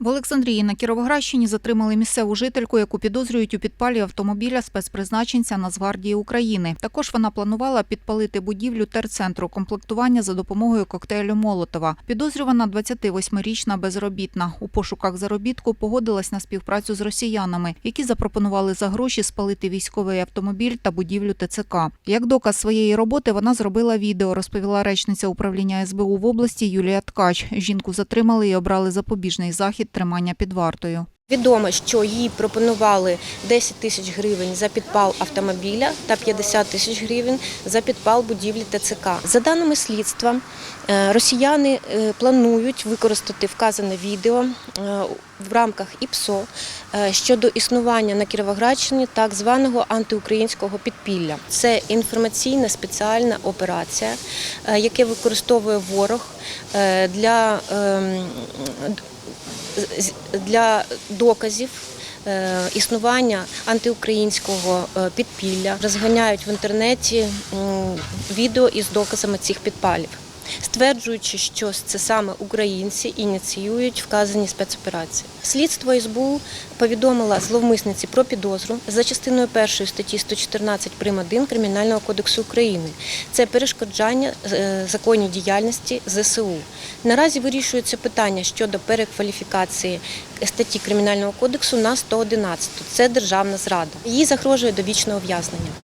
В Олександрії на Кіровоградщині затримали місцеву жительку, яку підозрюють у підпалі автомобіля спецпризначенця Нацгвардії України. Також вона планувала підпалити будівлю терцентру комплектування за допомогою коктейлю Молотова. Підозрювана 28-річна безробітна. У пошуках заробітку погодилась на співпрацю з росіянами, які запропонували за гроші спалити військовий автомобіль та будівлю ТЦК. Як доказ своєї роботи вона зробила відео, розповіла речниця управління СБУ в області Юлія Ткач. Жінку затримали і обрали запобіжний захід тримання під вартою. Відомо, що їй пропонували 10 тисяч гривень за підпал автомобіля та 50 тисяч гривень за підпал будівлі ТЦК. За даними слідства, е, росіяни е, планують використати вказане відео е, в рамках ІПСО щодо існування на Кіровоградщині так званого антиукраїнського підпілля. Це інформаційна спеціальна операція, яке використовує ворог для ем, для доказів е, існування антиукраїнського е, підпілля розганяють в інтернеті відео із доказами цих підпалів, стверджуючи, що це саме українці ініціюють вказані спецоперації. Слідство СБУ повідомило зловмисниці про підозру за частиною першої статті 114 прим. 1 Кримінального кодексу України. Це перешкоджання е, законній діяльності ЗСУ. Наразі вирішується питання щодо перекваліфікації статті Кримінального кодексу на 111. Це державна зрада. Їй загрожує довічне ув'язнення.